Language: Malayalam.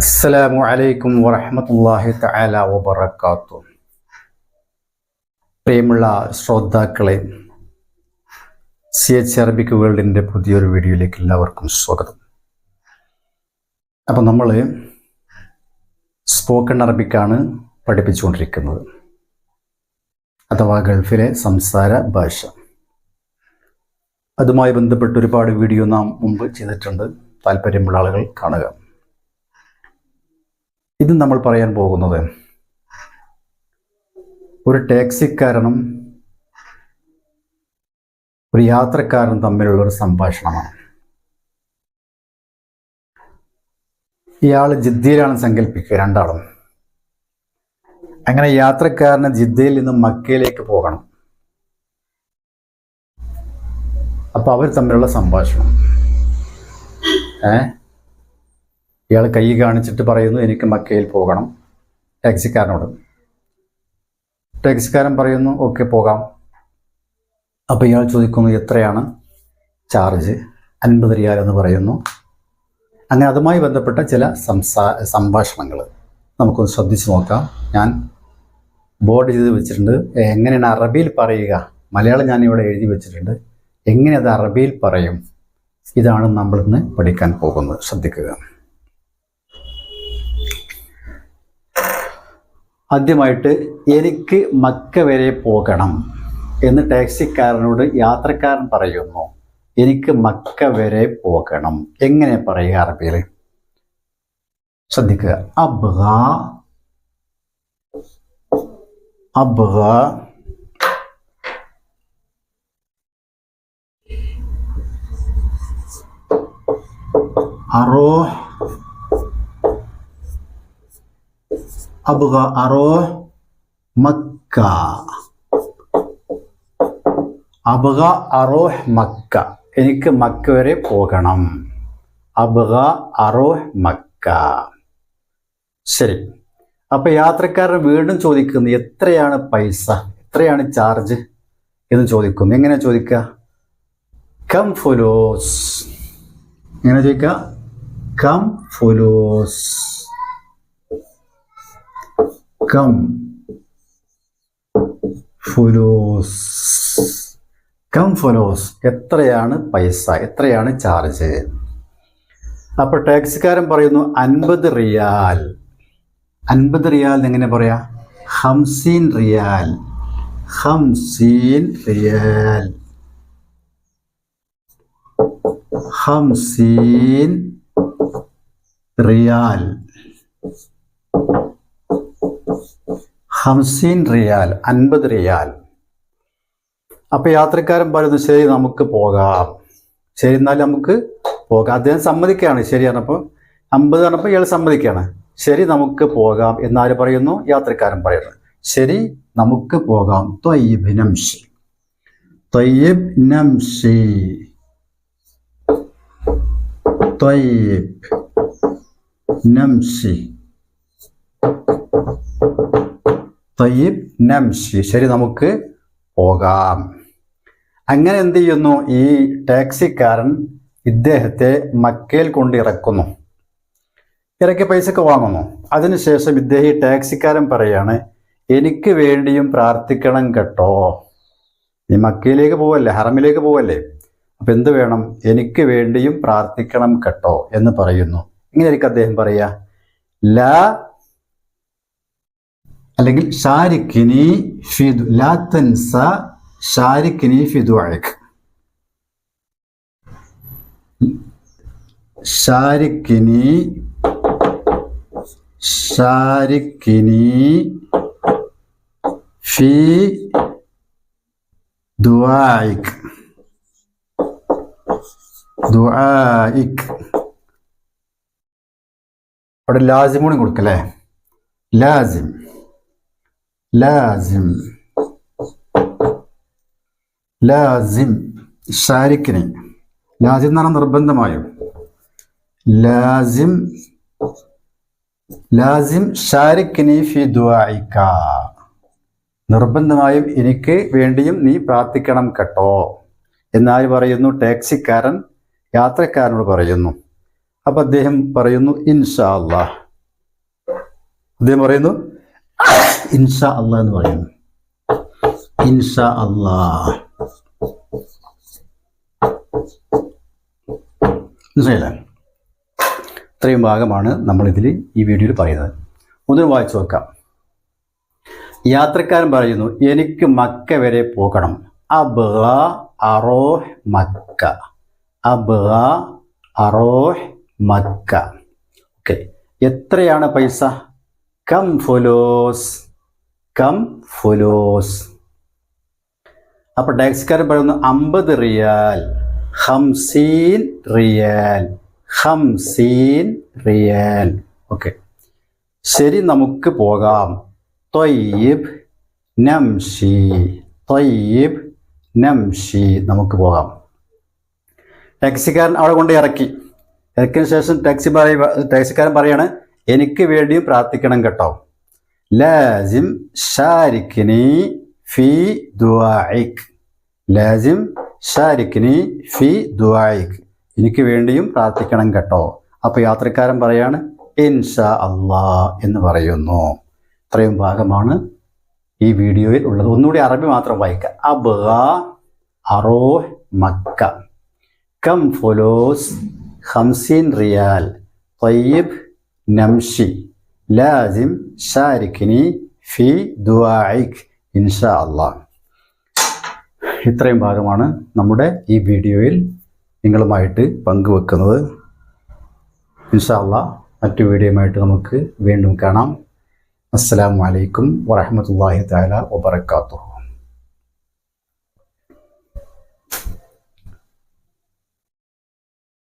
അസ്സലാമു അലൈക്കും വറഹമത്തല്ലാഹി തആല വബറകാതുഹു പ്രിയമുള്ള ശ്രോതാക്കളെ സി എച്ച് അറബിക് വേൾഡിന്റെ പുതിയൊരു വീഡിയോയിലേക്ക് എല്ലാവർക്കും സ്വാഗതം. അപ്പം നമ്മൾ സ്പോക്കൺ അറബിക്കാണ് പഠിപ്പിച്ചുകൊണ്ടിരിക്കുന്നത്. അഥവാ ഗൾഫിലെ സംസാര ഭാഷ. അതുമായി ബന്ധപ്പെട്ട് ഒരുപാട് വീഡിയോ നാം മുമ്പ് ചെയ്തിട്ടുണ്ട്. താല്പര്യമുള്ള ആളുകൾ കാണുക. ഇത് നമ്മൾ പറയാൻ പോകുന്നത് ഒരു ടാക്സിക്കാരനും ഒരു യാത്രക്കാരനും തമ്മിലുള്ള ഒരു സംഭാഷണമാണ്. ഇയാൾ ജിദ്ദയിലാണ് സങ്കല്പിക്കുക രണ്ടാളും. അങ്ങനെ യാത്രക്കാരന് ജിദ്ദയിൽ നിന്ന് മക്കയിലേക്ക് പോകണം. അപ്പൊ അവർ തമ്മിലുള്ള സംഭാഷണം. ഏ? ഇയാൾ കൈ കാണിച്ചിട്ട് പറയുന്നു എനിക്ക് മക്കയിൽ പോകണം. ടാക്സിക്കാരനോട്. ടാക്സിക്കാരൻ പറയുന്നു ഓക്കെ പോകാം. അപ്പോൾ ഇയാൾ ചോദിക്കുന്നു എത്രയാണ്? ചാർജ് അൻപത് റിയാൽ എന്ന് പറയുന്നു. അങ്ങനെ അതുമായി ബന്ധപ്പെട്ട ചില സംസാ സംഭാഷണങ്ങൾ നമുക്കൊന്ന് ശ്രദ്ധിച്ചു നോക്കാം. ഞാൻ ബോർഡ് ചെയ്ത് വെച്ചിട്ടുണ്ട്. എങ്ങനെയാണ് അറബിയിൽ പറയുക? മലയാളം ഞാൻ ഇവിടെ എഴുതി വെച്ചിട്ടുണ്ട്. എങ്ങനെ അത് അറബിയിൽ പറയും? ഇതാണ് നമ്മളിന്ന് പഠിക്കാൻ പോകുന്നത്. ശ്രദ്ധിക്കുക. ആദ്യമായിട്ട് എനിക്ക് മക്ക വരെ പോകണം എന്ന് ടാക്സിക്കാരനോട് യാത്രക്കാരൻ പറയുന്നു. എനിക്ക് മക്ക വരെ പോകണം. എങ്ങനെ പറയുക അറബിയിൽ? ശ്രദ്ധിക്കുക. അബ്ഗ അബ്ഗ അറോഹ് أبغى أروح مكة അബഗ അറോഹ് മക്ക എനിക്ക് മക്ക വരെ പോകണം അബഗ അറോഹ് മക്ക ശരി അപ്പൊ യാത്രക്കാരൻ വീണ്ടും ചോദിക്കുന്നു എത്രയാണ് പൈസ എത്രയാണ് ചാർജ് എന്ന് ചോദിക്കുന്നു എങ്ങനെ ചോദിക്കുക കം ഫുലോസ് എങ്ങനെ ചോദിക്കുക കം ഫുലോസ് കം. ഫുലോസ്. കം ഫുലോസ്. എത്രയാണ് പൈസ? എത്രയാണ് ചാർജ്? അപ്പോൾ ടാക്സിക്കാരൻ പറയുന്നു അൻപത് റിയാൽ. അൻപത് റിയാൽ എങ്ങനെ പറയാ? ഹംസീൻ റിയാൽ. ഹംസീൻ റിയാൽ. ഹംസീൻ റിയാൽ. ഹംസീൻ റിയാൽ അൻപത് റിയാൽ. അപ്പൊ യാത്രക്കാരൻ പറയുന്നു ശരി നമുക്ക് പോകാം. ശരി എന്നാൽ നമുക്ക് പോകാം. അദ്ദേഹം സമ്മതിക്കുകയാണ് ശരിയാണ് പറഞ്ഞപ്പോൾ അമ്പത് പറഞ്ഞപ്പോൾ ഇയാൾ സമ്മതിക്കുകയാണ്. ശരി നമുക്ക് പോകാം എന്നാര് പറയുന്നു? യാത്രക്കാരൻ പറയുന്നു. ശരി നമുക്ക് പോകാം. ത്വയ്യിബ് നംഷി. ത്വയ്യിബ് നംഷി. ത്വയ്യിബ് നംഷി. തയ്യബ് നംഷി ശരി നമുക്ക് പോകാം. അങ്ങനെ എന്ത് ചെയ്യുന്നു? ഈ ടാക്സിക്കാരൻ ഇദ്ദേഹത്തെ മക്കയിൽ കൊണ്ട് ഇറക്കുന്നു. ഇറക്കി പൈസക്ക് വാങ്ങുന്നു. അതിനുശേഷം ഇദ്ദേഹം ഈ ടാക്സിക്കാരൻ പറയാണ് എനിക്ക് വേണ്ടിയും പ്രാർത്ഥിക്കണം കേട്ടോ. നീ മക്കയിലേക്ക് പോവല്ലേ? ഹറമിലേക്ക് പോവല്ലേ? അപ്പൊ എന്ത് വേണം? എനിക്ക് വേണ്ടിയും പ്രാർത്ഥിക്കണം കേട്ടോ എന്ന് പറയുന്നു. ഇങ്ങനെയായിരിക്കും അദ്ദേഹം പറയാ ലാ അല്ലെങ്കിൽ ഷാരിഖിനി ഫിദു ലാ തൻസ ഷാരിക്കിനി ഫിദുഅക് ഷാരിഖിനി ഷാരിഖിനി ഫി ദുആഇക് ദുആഇക് അവിടെ ലാസിം കൊടുക്കല്ലേ? ലാസിം. ലാസിം. ലാസിം ഷാരിക്കിനെ ലാസിം എന്ന് പറഞ്ഞാൽ നിർബന്ധമായും. ലാസിം ലാസിം ഷാരിക്കിനി ഫി ദുആയിക നിർബന്ധമായും എനിക്ക് വേണ്ടിയും നീ പ്രാർത്ഥിക്കണം കേട്ടോ. എന്നാര് പറയുന്നു? ടാക്സിക്കാരൻ യാത്രക്കാരനോട് പറയുന്നു. അപ്പൊ അദ്ദേഹം പറയുന്നു ഇൻഷാ അള്ളാഹ്. അദ്ദേഹം പറയുന്നു ഇൻഷാ അള്ളാഹ് എന്ന് പറയുന്നു ഇൻഷാ അള്ളാഹ് മനസ്സിലായില്ലേ? ഇത്രയും ഭാഗമാണ് നമ്മളിതിൽ ഈ വീഡിയോയിൽ പറയുന്നത്. ഒന്ന് വായിച്ചു നോക്കാം. യാത്രക്കാരൻ പറയുന്നു എനിക്ക് മക്ക വരെ പോകണം. അബ്ഗ അറോഹ് മക്ക. അബ്ഗ അറോഹ് മക്ക. ഓക്കെ. എത്രയാണ് പൈസ? കം ഫുലോസ്. കം ഫുലോസ്. അപ്പോൾ ടാക്സിക്കാരൻ പറയുന്നു അമ്പത് റിയാൽ. ഹംസീൻ റിയാൽ. ഹംസീൻ റിയാൽ. ഓക്കെ. ശരി നമുക്ക് പോകാം. തൊയ്യബ് നംഷി. തൊയ്യബ് നംഷി. നമുക്ക് പോകാം. ടാക്സിക്കാരൻ അവിടെ കൊണ്ട് ഇറക്കി. ഇറക്കിയതിന് ശേഷം ടാക്സി പറയ ടാക്സിക്കാരൻ പറയാണ് എനിക്ക് വേണ്ടിയും പ്രാർത്ഥിക്കണം കേട്ടോ ലാസിം ഷാരിഖിനി ഫി ദുആഇക് ലാസിം ഷാരിഖിനി ഫി ദുആഇക് എനിക്ക് വേണ്ടിയും പ്രാർത്ഥിക്കണം കേട്ടോ അപ്പോൾ യാത്രക്കാരൻ പറയാണ് ഇൻഷാ അള്ളാ എന്ന് പറയുന്നു ഇത്രയും ഭാഗമാണ് ഈ വീഡിയോയിൽ ഉള്ളത് ഒന്നുകൂടി അറബി മാത്രം വായിക്കാം അബ്ഗ അറോഹ് മക്ക കം ഫൊലോസ് ഹംസീൻ റിയാൽ طيب നംഷി. ലാസിം ഷാരിഖിനി ഫി ദുആഇക്. ഇൻഷാ അള്ളാഹ് ഇത്രയും ഭാഗമാണ് നമ്മുടെ ഈ വീഡിയോയിൽ നിങ്ങളുമായിട്ട് പങ്കുവെക്കുന്നത്. ഇൻഷാ അള്ളാഹ് മറ്റു വീഡിയോയുമായിട്ട് നമുക്ക് വീണ്ടും കാണാം. അസ്സലാമു അലൈക്കും വറഹ്മത്തുള്ളാഹി തആല വബറകാതുഹു.